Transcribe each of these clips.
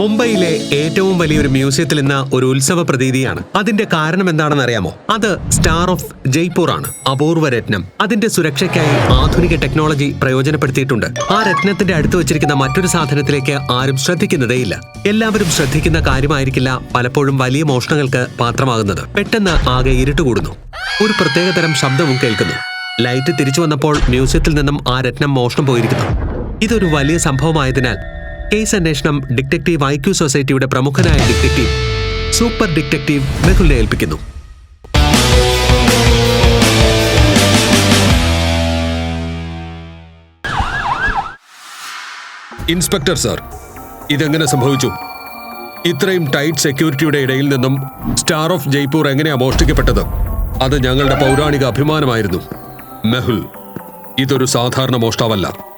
മുംബൈയിലെ ഏറ്റവും വലിയൊരു മ്യൂസിയത്തിൽ ഇന്ന് ഒരു ഉത്സവ പ്രതീതിയാണ്. അതിന്റെ കാരണം എന്താണെന്ന് അറിയാമോ? അത് സ്റ്റാർ ഓഫ് ജയ്പൂർ ആണ് അപൂർവ രത്നം. അതിന്റെ സുരക്ഷയ്ക്കായി ആധുനിക ടെക്നോളജി പ്രയോജനപ്പെടുത്തിയിട്ടുണ്ട്. ആ രത്നത്തിന്റെ അടുത്ത് വെച്ചിരിക്കുന്ന മറ്റൊരു സാധനത്തിലേക്ക് ആരും ശ്രദ്ധിക്കുന്നതേയില്ല. എല്ലാവരും ശ്രദ്ധിക്കുന്ന കാര്യമായിരിക്കില്ല പലപ്പോഴും വലിയ മോഷണങ്ങൾക്ക് പാത്രമാകുന്നത്. പെട്ടെന്ന് ആകെ ഇരുട്ട് കൂടുന്നു ഒരു പ്രത്യേകതരം ശബ്ദവും കേൾക്കുന്നു. ലൈറ്റ് തിരിച്ചു വന്നപ്പോൾ മ്യൂസിയത്തിൽ നിന്നും ആ രത്നം മോഷണം പോയിരിക്കുന്നു. ഇതൊരു വലിയ സംഭവമായതിനാൽ കേസ് അന്വേഷണം ഡിറ്റക്റ്റീവ് ഐ ക്യു സൊസൈറ്റിയുടെ പ്രമുഖനായ ഡിറ്റക്റ്റീവ് സൂപ്പർ ഡിറ്റക്റ്റീവ് മെഹുലിനെ ഏൽപ്പിക്കുന്നു. ഇൻസ്പെക്ടർ സാർ ഇതെങ്ങനെ സംഭവിച്ചു? ഇത്രയും ടൈറ്റ് സെക്യൂരിറ്റിയുടെ ഇടയിൽ നിന്നും സ്റ്റാർ ഓഫ് ജയ്പൂർ എങ്ങനെയാണ് മോഷ്ടിക്കപ്പെട്ടത്? അത് ഞങ്ങളുടെ പൗരാണിക അഭിമാനമായിരുന്നു. മെഹുൽ ഇതൊരു സാധാരണ മോഷ്ടാവല്ല.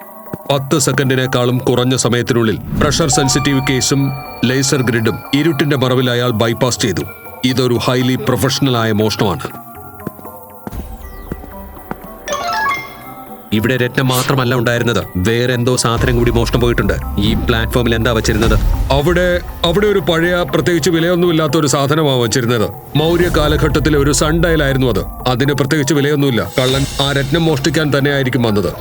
പത്ത് സെക്കൻഡിനേക്കാളും കുറഞ്ഞ സമയത്തിനുള്ളിൽ പ്രഷർ സെൻസിറ്റീവ് കേസും ലേസർ ഗ്രിഡും ഇരുട്ടിന്റെ മറവിൽ അയാൾ ബൈപ്പാസ് ചെയ്തു. ഇതൊരു ഹൈലി പ്രൊഫഷണലായ മോഷണമാണ്. ഇവിടെ രത്നം മാത്രമല്ല ഉണ്ടായിരുന്നത്. വേറെ എന്തോ സാധനം കൂടി മോഷണം പോയിട്ടുണ്ട്. ഈ പ്ലാറ്റ്ഫോമിൽ എന്താ വെച്ചിരുന്നത്? അവിടെ അവിടെ ഒരു പഴയ പ്രത്യേകിച്ച് വിലയൊന്നുമില്ലാത്ത ഒരു സാധനമാണ് വെച്ചിരുന്നത്. മൗര്യ കാലഘട്ടത്തിലെ ഒരു സൺ ഡയലായിരുന്നു അത്. അതിന് പ്രത്യേകിച്ച് വിലയൊന്നുമില്ല. കള്ളൻ ആ രത്നം മോഷ്ടിക്കാൻ തന്നെയായിരിക്കും വന്നത്.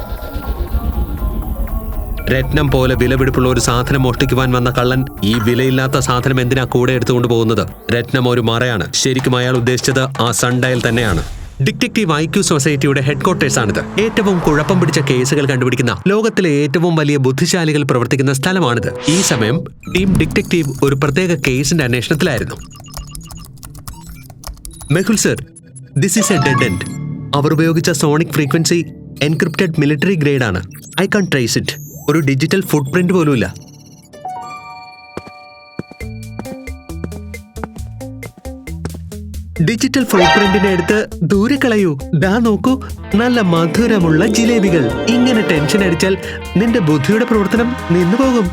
രത്നം പോലെ വിലപിടിപ്പുള്ള ഒരു സാധനം മോഷ്ടിക്കുവാൻ വന്ന കള്ളൻ ഈ വിലയില്ലാത്ത സാധനം എന്തിനാ കൂടെ എടുത്തുകൊണ്ട് പോകുന്നത്? രത്നം ഒരു മറയാണ്. ശരിക്കും അയാൾ ഉദ്ദേശിച്ചത് ആ സൺഡയൽ തന്നെയാണ്. ഡിറ്റക്റ്റീവ് ഐക്യു ക്യു സൊസൈറ്റിയുടെ ഹെഡ്ക്വാർട്ടേഴ്സ് ആണിത് ഏറ്റവും കുഴപ്പം പിടിച്ച കേസുകൾ കണ്ടുപിടിക്കുന്ന ലോകത്തിലെ ഏറ്റവും വലിയ ബുദ്ധിശാലികൾ പ്രവർത്തിക്കുന്ന സ്ഥലമാണിത്. ഈ സമയം ടീം ഡിറ്റക്റ്റീവ് ഒരു പ്രത്യേക കേസിന്റെ അന്വേഷണത്തിലായിരുന്നു. Mehul sir this is a dead end അവർ ഉപയോഗിച്ച sonic frequency encrypted military grade ആണ്. ഐ കാൺ ട്രേസ് ഇറ്റ് ഒരു ഡിജിറ്റൽ ഫുട് പ്രിന്റ് പോലുമില്ല. ഡിജിറ്റൽ ഫുട് പ്രിന്റിനെ എടുത്ത് ദൂരെ കളയൂ. ദാ നോക്കൂ നല്ല മധുരമുള്ള ജിലേബികൾ. ഇങ്ങനെ ടെൻഷൻ അടിച്ചാൽ നിന്റെ ബുദ്ധിയുടെ പ്രവർത്തനം നിന്നു പോകും.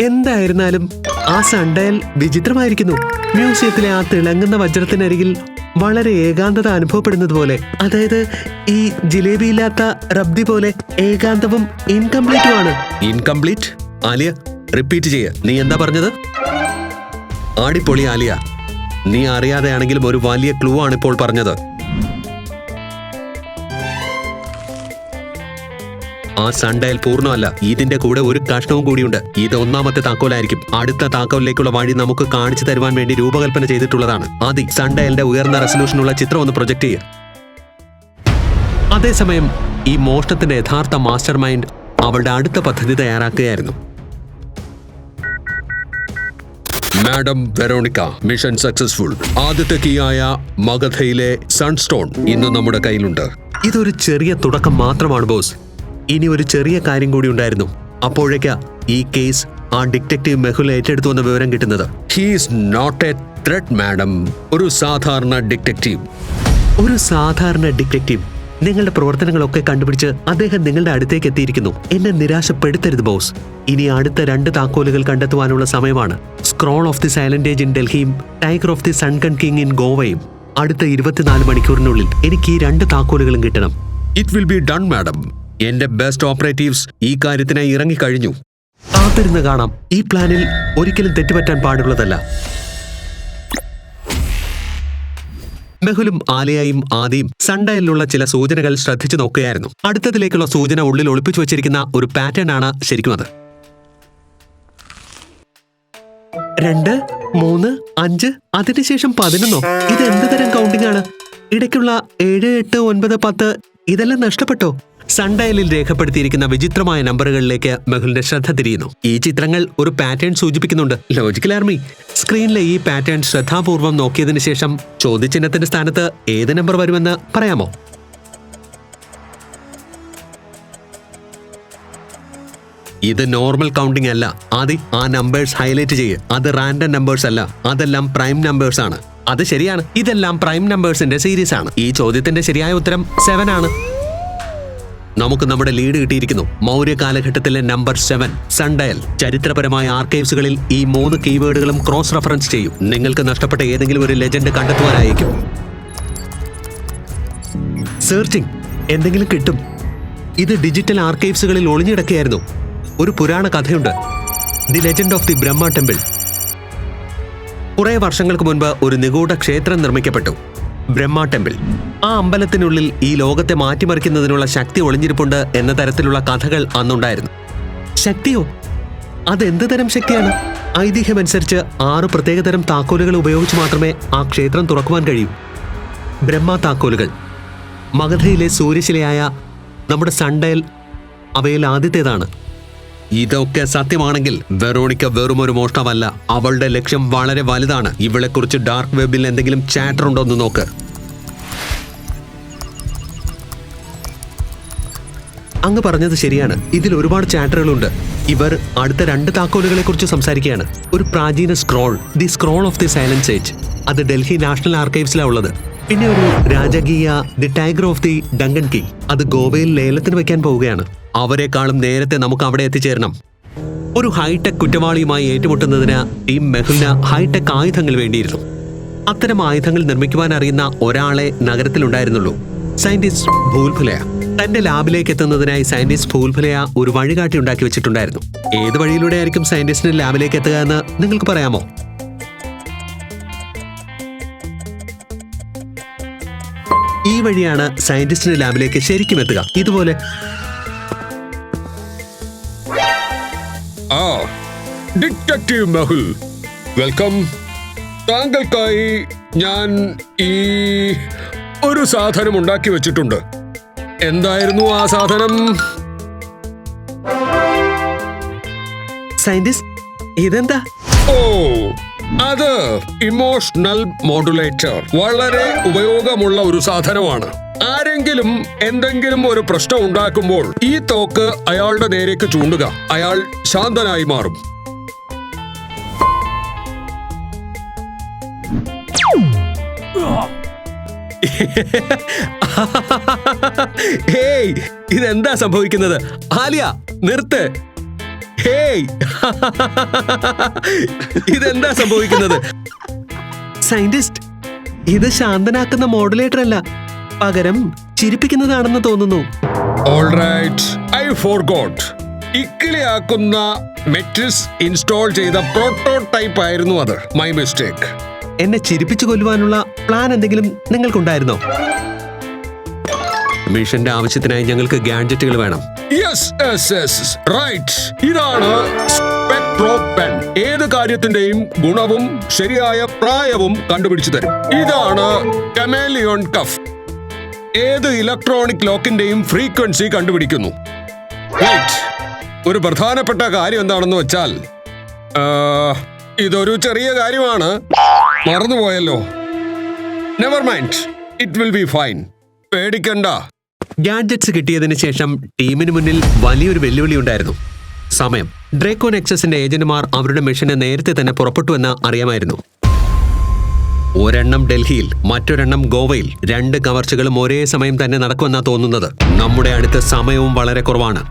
എന്തായിരുന്നാലും ആ സണ്ടയൽ വിചിത്രമായിരിക്കുന്നു. മ്യൂസിയത്തിലെ ആ തിളങ്ങുന്ന വജ്രത്തിനരികിൽ വളരെ ഏകാന്തത അനുഭവപ്പെടുന്നത് പോലെ അതായത് ഈ ജിലേബി ഇല്ലാത്ത റബ്ദി പോലെ ഏകാന്തവും ഇൻകംപ്ലീറ്റുമാണ് ഇൻകംപ്ലീറ്റ് ആലിയ റിപ്പീറ്റ് ചെയ്യ. നീ എന്താ പറഞ്ഞത്? ആടിപ്പൊളി ആലിയ. നീ അറിയാതെയാണെങ്കിലും ഒരു വലിയ ക്ലൂ ആണ് ഇപ്പോൾ പറഞ്ഞത്. ആ സൺഡയൽ പൂർണമല്ല. ഇതിന്റെ കൂടെ ഒരു കഷ്ണവും കൂടിയുണ്ട്. ഇത് ഒന്നാമത്തെ താക്കോലായിരിക്കും. അടുത്ത താക്കോലിലേക്കുള്ള വഴി നമുക്ക് കാണിച്ചു തരുവാൻ വേണ്ടി രൂപകൽപ്പന ചെയ്തിട്ടുള്ളതാണ്. ആദി സൺഡയലിന്റെ ഉയർന്ന റെസൊല്യൂഷനുള്ള ചിത്രം ഒന്ന് പ്രൊജക്ട് ചെയ്യുക അതേസമയം ഈ മോഷണത്തിന്റെ യഥാർത്ഥ മാസ്റ്റർ മൈൻഡ് അവളുടെ അടുത്ത പദ്ധതി തയ്യാറാക്കുകയായിരുന്നു. മാഡം വെറോണിക്ക മിഷൻ സക്സസ്ഫുൾ ആദ്യത്തെ കീയായ മഗധയിലെ സൺസ്റ്റോൺ ഇന്ന് നമ്മുടെ കയ്യിലുണ്ട്. ഇതൊരു ചെറിയ തുടക്കം മാത്രമാണ് ബോസ് ഇനി ഒരു ചെറിയ കാര്യം കൂടി ഉണ്ടായിരുന്നു. അപ്പോഴേക്കാ ഈ കേസ് ആ ഡിറ്റക്റ്റീവ് മെഹുൽ ഏറ്റെടുത്തു എന്ന വിവരം കിട്ടുന്നത്. He's not a threat madam ഒരു സാധാരണ ഡിറ്റക്റ്റീവ്. ഒരു സാധാരണ ഡിറ്റക്റ്റീവ്. നിങ്ങളുടെ പ്രവർത്തനങ്ങളൊക്കെ കണ്ടുപിടിച്ച് അദ്ദേഹം നിങ്ങളുടെ അടുത്തേക്ക് എത്തിയിരിക്കുന്നു. എന്നെ നിരാശപ്പെടുത്തരുത് ബോസ്. ഇനി അടുത്ത രണ്ട് താക്കോലുകൾ കണ്ടെത്തുവാനുള്ള സമയമാണ്. Scroll of the silent age in ഡൽഹിയും tiger of the sunken king in ഗോവയും അടുത്ത ഇരുപത്തിനാല് മണിക്കൂറിനുള്ളിൽ എനിക്ക് ഈ രണ്ട് താക്കോലുകളും കിട്ടണം. It will be done madam എന്റെ ബെസ്റ്റ് ഓപ്പറേറ്റീവ്സ് ഈ കാര്യത്തിനായി ഇറങ്ങിക്കഴിഞ്ഞു. കാത്തിരുന്ന് കാണാം. ഈ പ്ലാനിൽ ഒരിക്കലും തെറ്റുപറ്റാൻ പാടുള്ളതല്ല. മെഹുലും ആലയായും ആദ്യം സൺഡയലിലുള്ള ചില സൂചനകൾ ശ്രദ്ധിച്ചു നോക്കുകയായിരുന്നു. അടുത്തതിലേക്കുള്ള സൂചന ഉള്ളിൽ ഒളിപ്പിച്ചു വെച്ചിരിക്കുന്ന ഒരു പാറ്റേൺ ആണ് ശരിക്കും അത്. രണ്ട് മൂന്ന് അഞ്ച് അതിനുശേഷം പതിനൊന്നോ? ഇത് എന്ത് തരം കൗണ്ടിംഗ് ആണ്? ഇടയ്ക്കുള്ള ഏഴ് എട്ട് ഒൻപത് പത്ത് ഇതെല്ലാം നഷ്ടപ്പെട്ടോ? സൺഡയലിൽ രേഖപ്പെടുത്തിയിരിക്കുന്ന വിചിത്രമായ നമ്പറുകളിലേക്ക് മെഹുലിന്റെ ശ്രദ്ധ തിരിയുന്നു. ഈ ചിത്രങ്ങൾ ഒരു പാറ്റേൺ സൂചിപ്പിക്കുന്നുണ്ട്. ലോജിക്കൽ ആർമി സ്ക്രീനിലെ ഈ പാറ്റേൺ ശ്രദ്ധാപൂർവം നോക്കിയതിനു ശേഷം ചോദ്യചിഹ്നത്തിന്റെ സ്ഥാനത്ത് ഏത് നമ്പർ വരുമെന്ന് പറയാമോ? ഇത് നോർമൽ കൗണ്ടിംഗ് അല്ല. ആദ്യ ആ നമ്പേഴ്സ് ഹൈലൈറ്റ് ചെയ്യുക അത് റാൻഡം നമ്പേഴ്സ് അല്ല. അതെല്ലാം പ്രൈം നമ്പേഴ്സ് ആണ്. അത് ശരിയാണ്. ഇതെല്ലാം പ്രൈം നമ്പേഴ്സിന്റെ സീരീസ് ആണ്. ഈ ചോദ്യത്തിന്റെ ശരിയായ ഉത്തരം സെവൻ ആണ്. നമുക്ക് നമ്മുടെ ലീഡ് കിട്ടിയിരിക്കുന്നു. മൗര്യ കാലഘട്ടത്തിലെ നമ്പർ സെവൻ സൺഡയൽ. ചരിത്രപരമായ ആർക്കൈവ്സുകളിൽ ഈ മൂന്ന് കീവേഡുകളും ക്രോസ് റെഫറൻസ് ചെയ്യും. നിങ്ങൾക്ക് നഷ്ടപ്പെട്ട ഏതെങ്കിലും ഒരു ലെജൻഡ് കണ്ടെത്തുവാനായിരിക്കും. സെർച്ചിങ് എന്തെങ്കിലും കിട്ടും. ഇത് ഡിജിറ്റൽ ആർക്കൈവ്സുകളിൽ ഒളിഞ്ഞിടക്കുകയായിരുന്നു. ഒരു പുരാണ കഥയുണ്ട്. The legend of the Brahma temple. കുറേ വർഷങ്ങൾക്ക് മുൻപ് ഒരു നിഗൂഢ ക്ഷേത്രം നിർമ്മിക്കപ്പെട്ടു. ബ്രഹ്മ ടെമ്പിൾ. ആ അമ്പലത്തിനുള്ളിൽ ഈ ലോകത്തെ മാറ്റിമറിക്കുന്നതിനുള്ള ശക്തി ഒളിഞ്ഞിരിപ്പുണ്ട് എന്ന തരത്തിലുള്ള കഥകൾ അന്നുണ്ടായിരുന്നു. ശക്തിയോ? അതെന്ത് തരം ശക്തിയാണ്? ഐതിഹ്യമനുസരിച്ച് ആറ് പ്രത്യേകതരം താക്കോലുകൾ ഉപയോഗിച്ച് മാത്രമേ ആ ക്ഷേത്രം തുറക്കുവാൻ കഴിയൂ. ബ്രഹ്മ താക്കോലുകൾ. മഗധയിലെ സൂര്യശിലയായ നമ്മുടെ സൺഡയൽ അവയിൽ ആദ്യത്തേതാണ്. ഇതൊക്കെ സത്യമാണെങ്കിൽ വെറോണിക്ക വെറും ഒരു മോഷ്ടാവല്ല അവളുടെ ലക്ഷ്യം വളരെ വലുതാണ്. ഇവളെക്കുറിച്ച് ഡാർക്ക് വെബിൽ എന്തെങ്കിലും ചാറ്റർ ഉണ്ടോ എന്ന് നോക്ക്. അങ്ങ് പറഞ്ഞത് ശരിയാണ്. ഇതിൽ ഒരുപാട് ചാറ്ററുകളുണ്ട് ഇവർ അടുത്ത രണ്ട് താക്കോലുകളെ കുറിച്ച് സംസാരിക്കുകയാണ്. ഒരു പ്രാചീന scroll the scroll of the silence age. അത് ഡൽഹി നാഷണൽ ആർക്കൈവ്സിലാണ് ഉള്ളത്. പിന്നെ ഒരു രാജകീയ the tiger of the sunken king. അത് ഗോവയിൽ ലേലത്തിന് വെക്കാൻ പോവുകയാണ്. അവരെക്കാളും നേരത്തെ നമുക്ക് അവിടെ എത്തിച്ചേരണം. ഒരു ഹൈടെക് കുറ്റവാളിയുമായി ഏറ്റുമുട്ടുന്നതിന് ടീം മെഹുലിന് ഹൈടെക് ആയുധങ്ങൾ വേണ്ടിയിരുന്നു. അത്തരം ആയുധങ്ങൾ നിർമ്മിക്കുവാൻ അറിയുന്ന ഒരാളെ നഗരത്തിലുണ്ടായിരുന്നുള്ളൂ. സയന്റിസ്റ്റ് ഭൂൽഫുലയ തന്റെ ലാബിലേക്ക് എത്തുന്നതിനായി സയന്റിസ്റ്റ് ഭൂൽഫുലയ ഒരു വഴികാട്ടി ഉണ്ടാക്കി വെച്ചിട്ടുണ്ടായിരുന്നു. ഏത് വഴിയിലൂടെ ആയിരിക്കും സയന്റിസ്റ്റിന് ലാബിലേക്ക് എത്തുക എന്ന് നിങ്ങൾക്ക് പറയാമോ? ഈ വഴിയാണ് സയന്റിസ്റ്റിന്റെ ലാബിലേക്ക് ശരിക്കും എത്തുക. ഇതുപോലെ ആ ഡിറ്റക്റ്റീവ് മെഹുൽ. വെൽക്കം. താങ്കൾക്കായി ഞാൻ ഈ ഒരു സാധനം ഉണ്ടാക്കി വെച്ചിട്ടുണ്ട്. എന്തായിരുന്നു ആ സാധനം? സയന്റിസ്റ്റ് ഇതെന്താ? ഓ അത് ഇമോഷണൽ മോഡുലേറ്റർ. വളരെ ഉപയോഗമുള്ള ഒരു സാധനമാണ്. ആരെങ്കിലും എന്തെങ്കിലും ഒരു പ്രശ്നം ഉണ്ടാക്കുമ്പോൾ ഈ തോക്ക് അയാളുടെ നേരേക്ക് ചൂണ്ടുക. അയാൾ ശാന്തനായി മാറും. ഹേയ് ഇതെന്താ സംഭവിക്കുന്നത്? ആലിയ നിർത്ത്. ഹേയ്. ഇതെന്താ സംഭവിക്കുന്നത്? സയന്റിസ്റ്റ് ഇത് ശാന്തനാക്കുന്ന മോഡുലേറ്റർ അല്ല. പകരം ചിരിപ്പിക്കുന്നതാണെന്ന് തോന്നുന്നു. ഓൾറൈറ്റ് ഐ ഫോർഗോട്ട് ഇക്കിളിയാക്കുന്ന മെറ്റിസ് ഇൻസ്റ്റാൾ ചെയ്ത പ്രോട്ടോടൈപ്പ് ആയിരുന്നു അത്. മൈ മിസ്റ്റേക്ക് എന്നെ ചിരിപ്പിച്ചു കൊല്ലുവാനുള്ള പ്ലാൻ എന്തെങ്കിലും നിങ്ങൾക്കുണ്ടായിരുന്നോ? മിഷന്റെ ആവശ്യത്തിനായി ഞങ്ങൾക്ക് ഗാഡ്ജറ്റുകൾ വേണം. യെസ് യെസ് യെസ് റൈറ്റ് ഇതാണ് സ്പെക്ട്രോ പെൻ ഏത് കാര്യത്തിന്റെയും ഗുണവും ശരിയായ പ്രായവും കണ്ടുപിടിച്ചു തരും. ഇതാണ് കമേലിയോൺ കഫ് ഏത് ഇലക്ട്രോണിക് ലോക്കിന്റെയും ഫ്രീക്വൻസി കണ്ടുപിടിക്കുന്നു? ഒരു പ്രധാനപ്പെട്ട കാര്യം എന്താണെന്ന് വെച്ചാൽ ഇതൊരു ചെറിയ കാര്യമാണ്. മറന്നുപോയല്ലോ. Never mind it will be fine പേടിക്കണ്ട. ഗാഡ്ജറ്റ്സ് കിട്ടിയതിന് ശേഷം ടീമിന് മുന്നിൽ വലിയൊരു വെല്ലുവിളി ഉണ്ടായിരുന്നു. സമയം. ഡ്രേക്കോൺ എക്സസിന്റെ ഏജന്റുമാർ അവരുടെ മെഷീന് നേരത്തെ തന്നെ പുറപ്പെട്ടുവെന്ന് അറിയാമായിരുന്നു. ഒരെണ്ണം ഡൽഹിയിൽ മറ്റൊരെണ്ണം ഗോവയിൽ. രണ്ട് കവർച്ചകളും ഒരേ സമയം തന്നെ നടക്കുമെന്നാണ് തോന്നുന്നത്. നമ്മുടെ അടുത്ത് സമയവും വളരെ കുറവാണ്.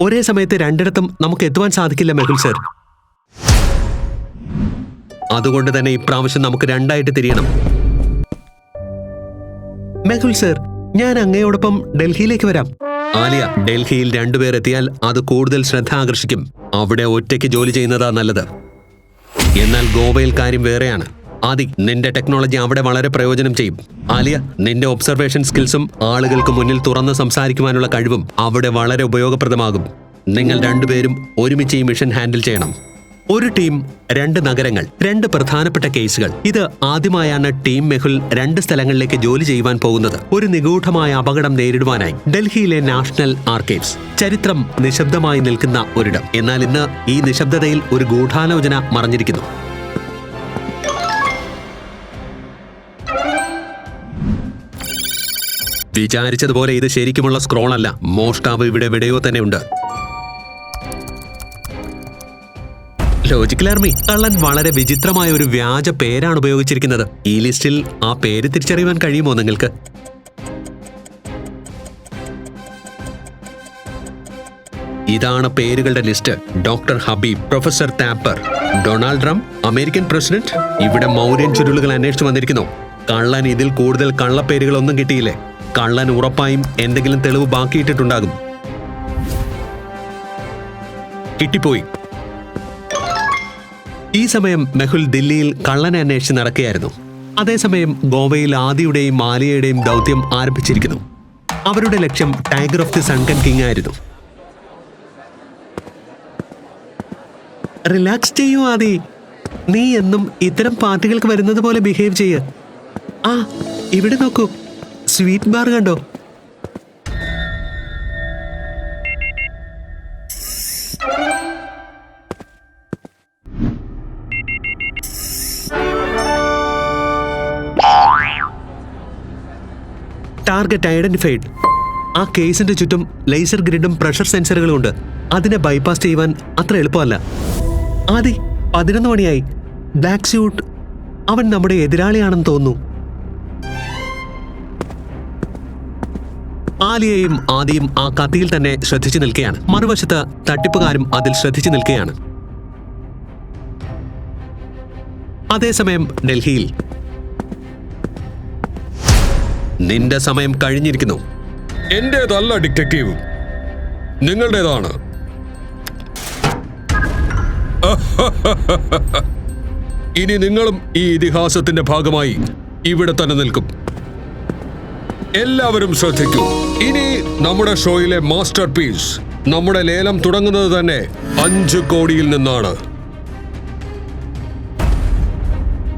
ഒരേ സമയത്ത് രണ്ടിടത്തും നമുക്ക് എത്തുവാൻ സാധിക്കില്ല മെഹുൽ സർ. അതുകൊണ്ട് തന്നെ ഇപ്രാവശ്യം നമുക്ക് രണ്ടായിട്ട് തിരിയണം. മെഹുൽ സർ ഞാൻ അങ്ങയോടൊപ്പം ഡൽഹിയിലേക്ക് വരാം. ആലിയ ഡൽഹിയിൽ രണ്ടുപേർ എത്തിയാൽ അത് കൂടുതൽ ശ്രദ്ധ ആകർഷിക്കും. അവിടെ ഒറ്റയ്ക്ക് ജോലി ചെയ്യുന്നതാ നല്ലത്. എന്നാൽ ഗോവയിൽ കാര്യം വേറെയാണ്. ആദി നിന്റെ ടെക്നോളജി അവിടെ വളരെ പ്രയോജനം ചെയ്യും. ആലിയ നിന്റെ ഒബ്സർവേഷൻ സ്കിൽസും ആളുകൾക്ക് മുന്നിൽ തുറന്ന് സംസാരിക്കുവാനുള്ള കഴിവും അവിടെ വളരെ ഉപയോഗപ്രദമാകും. നിങ്ങൾ രണ്ടുപേരും ഒരുമിച്ച് ഈ മിഷൻ ഹാൻഡിൽ ചെയ്യണം. ഒരു ടീം രണ്ട് നഗരങ്ങൾ രണ്ട് പ്രധാനപ്പെട്ട കേസുകൾ. ഇത് ആദ്യമായാണ് ടീം മെഹുൽ രണ്ട് സ്ഥലങ്ങളിലേക്ക് ജോലി ചെയ്യുവാൻ പോകുന്നത്. ഒരു നിഗൂഢമായ അപകടം നേരിടുവാനായി ഡൽഹിയിലെ നാഷണൽ ആർക്കൈവ്സ്. ചരിത്രം നിശബ്ദമായി നിൽക്കുന്ന ഒരിടം. എന്നാൽ ഇന്ന് ഈ നിശബ്ദതയിൽ ഒരു ഗൂഢാലോചന മറഞ്ഞിരിക്കുന്നു. വിചാരിച്ചതുപോലെ ഇത് ശരിക്കുമുള്ള സ്ക്രോൾ അല്ല. മോഷ്ടാവ് ഇവിടെ എവിടെയോ തന്നെ ഉണ്ട് ലോജിക്കൽ ആർമി കള്ളൻ വളരെ വിചിത്രമായ ഒരു വ്യാജ പേരാണ് ഉപയോഗിച്ചിരിക്കുന്നത്. ഈ ലിസ്റ്റിൽ ആ പേര് തിരിച്ചറിയുവാൻ കഴിയുമോ നിങ്ങൾക്ക്? ഇതാണ് പേരുകളുടെ list. Doctor Habib professor Thapar Donald Trump American president ഇവിടെ മൗര്യൻ ചുരുളുകൾ അന്വേഷിച്ചു വന്നിരിക്കുന്നു. കള്ളൻ ഇതിൽ കൂടുതൽ കള്ളപ്പേരുകളൊന്നും കിട്ടിയില്ലേ? കള്ളൻ ഉറപ്പായും എന്തെങ്കിലും തെളിവ് ബാക്കിയിട്ടിട്ടുണ്ടാകും. കിട്ടിപ്പോയി. ഈ സമയം മെഹുൽ ദില്ലിയിൽ കള്ളനെ അന്വേഷിച്ച് നടക്കുകയായിരുന്നു. അതേസമയം ഗോവയിൽ ആദിയുടെയും മാലിയയുടെയും ദൗത്യം ആരംഭിച്ചിരിക്കുന്നു. അവരുടെ ലക്ഷ്യം tiger of the sunken king ആയിരുന്നു. റിലാക്സ് ചെയ്യൂ ആദി. നീ എന്നും ഇത്തരം പാർട്ടികൾക്ക് വരുന്നത് പോലെ ബിഹേവ് ചെയ്യ. ആ ഇവിടെ നോക്കൂ. സ്വീറ്റ് ബാർ കണ്ടോ? ടാർഗറ്റ് ഐഡന്റിഫൈഡ് ആ കേസിന്റെ ചുറ്റും ലേസർ ഗ്രിഡും പ്രഷർ സെൻസറുകളും ഉണ്ട്. അതിനെ ബൈപ്പാസ് ചെയ്യുവാൻ അത്ര എളുപ്പമല്ല. ആദി പതിനൊന്ന് മണിയായി. ബ്ലാക്ക് സ്യൂട്ട് അവൻ നമ്മുടെ എതിരാളിയാണെന്ന് തോന്നുന്നു. ആലിയയും ആദിയും ആ കത്തിയിൽ തന്നെ ശ്രദ്ധിച്ചു നിൽക്കുകയാണ്. മറുവശത്ത് തട്ടിപ്പുകാരും അതിൽ ശ്രദ്ധിച്ചു നിൽക്കുകയാണ്. അതേസമയം ഡൽഹിയിൽ നിന്റെ സമയം കഴിഞ്ഞിരിക്കുന്നു. എന്റേതല്ല ഡിറ്റക്റ്റീവ്. നിങ്ങളുടേതാണ്. ഇനി നിങ്ങളും ഈ ഇതിഹാസത്തിന്റെ ഭാഗമായി ഇവിടെ തന്നെ നിൽക്കും. എല്ലാവരും ശ്രദ്ധിക്കൂ. ഇനി നമ്മുടെ ഷോയിലെ മാസ്റ്റർ പീസ് നമ്മുടെ ലേലം തുടങ്ങുന്നത് തന്നെ അഞ്ച് കോടിയിൽ നിന്നാണ്.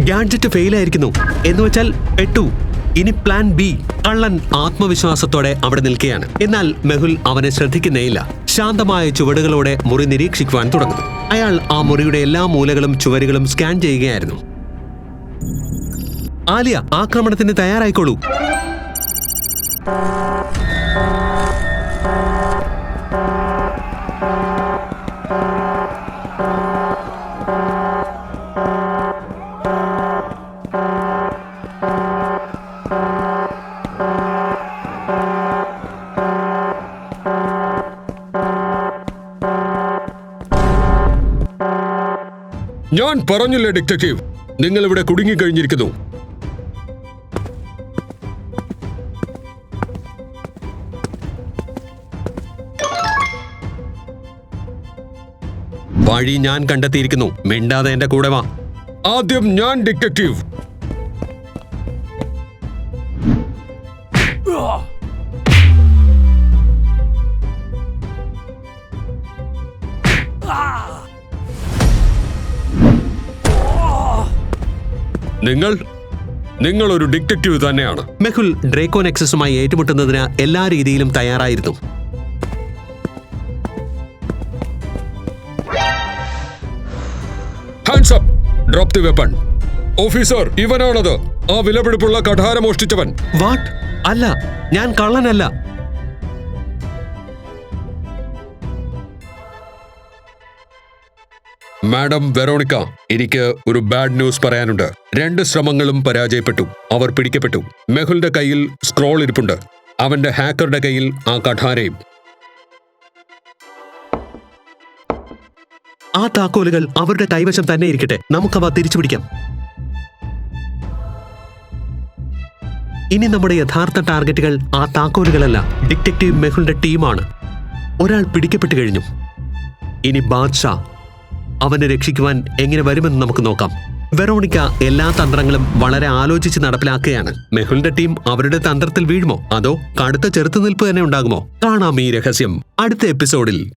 ഗാഡ്ജറ്റ് ഫെയിൽ ആയിരിക്കുന്നു. എന്ന് വെച്ചാൽ പെട്ടു ഇനി പ്ലാൻ ബി കള്ളൻ ആത്മവിശ്വാസത്തോടെ അവിടെ നിൽക്കുകയാണ്. എന്നാൽ മെഹുൽ അവനെ ശ്രദ്ധിക്കുന്നേയില്ല. ശാന്തമായ ചുവടുകളോടെ മുറി നിരീക്ഷിക്കുവാൻ തുടങ്ങുന്നു. അയാൾ ആ മുറിയുടെ എല്ലാ മൂലകളും ചുവരുകളും സ്കാൻ ചെയ്യുകയായിരുന്നു. ആലിയ ആക്രമണത്തിന് തയ്യാറായിക്കോളൂ. ഞാൻ പറഞ്ഞില്ലേ ഡിറ്റക്റ്റീവ്? നിങ്ങൾ ഇവിടെ കുടുങ്ങിക്കഴിഞ്ഞിരിക്കുന്നു. വഴി ഞാൻ കണ്ടെത്തിയിരിക്കുന്നു. മിണ്ടാതെ എന്റെ കൂടെ വാ. ആദ്യം ഞാൻ ഡിറ്റക്റ്റീവ്. നിങ്ങൾ നിങ്ങൾ ഒരു ഡിറ്റക്റ്റീവ് തന്നെയാണ്. മെഹുൽ ഡ്രേക്കോ നെക്സസുമായി ഏറ്റുമുട്ടുന്നതിന് എല്ലാ രീതിയിലും തയ്യാറായിരുന്നു. ഡ്രോപ്പ് ദി വെപ്പൺ ഓഫീസർ ഇവനാണത്. ആ വിലപിടിപ്പുള്ള കഠാര മോഷ്ടിച്ചവൻ. വാട്ട് അല്ല ഞാൻ കള്ളനല്ല. മാഡം വെറോണിക്ക എനിക്ക് ഒരു ബാഡ് ന്യൂസ് പറയാനുണ്ട്. രണ്ട് ശ്രമങ്ങളും പരാജയപ്പെട്ടു. അവർ പിടിക്കപ്പെട്ടു. മെഹുലിന്റെ കയ്യിൽ സ്ക്രോൾ ഇരിപ്പുണ്ട്. അവന്റെ ഹാക്കറുടെ കയ്യിൽ ആ കഠാരയും. ആ താക്കോലുകൾ അവരുടെ കൈവശം തന്നെ ഇരിക്കട്ടെ. നമുക്കവ തിരിച്ചു പിടിക്കാം ഇനി നമ്മുടെ യഥാർത്ഥ ടാർഗറ്റുകൾ ആ താക്കോലുകളല്ല. ഡിറ്റക്റ്റീവ് മെഹുലിന്റെ ടീമാണ്. ഒരാൾ പിടിക്കപ്പെട്ടു കഴിഞ്ഞു. ഇനി ബാദ്ഷാ. അവനെ രക്ഷിക്കുവാൻ എങ്ങനെ വരുമെന്ന് നമുക്ക് നോക്കാം. വെറോണിക്ക എല്ലാ തന്ത്രങ്ങളും വളരെ ആലോചിച്ച് നടപ്പിലാക്കുകയാണ്. മെഹുലിന്റെ ടീം അവരുടെ തന്ത്രത്തിൽ വീഴുമോ? അതോ കടുത്ത ചെറുത്തുനിൽപ്പ് തന്നെ ഉണ്ടാകുമോ? കാണാം ഈ രഹസ്യം. അടുത്ത എപ്പിസോഡിൽ.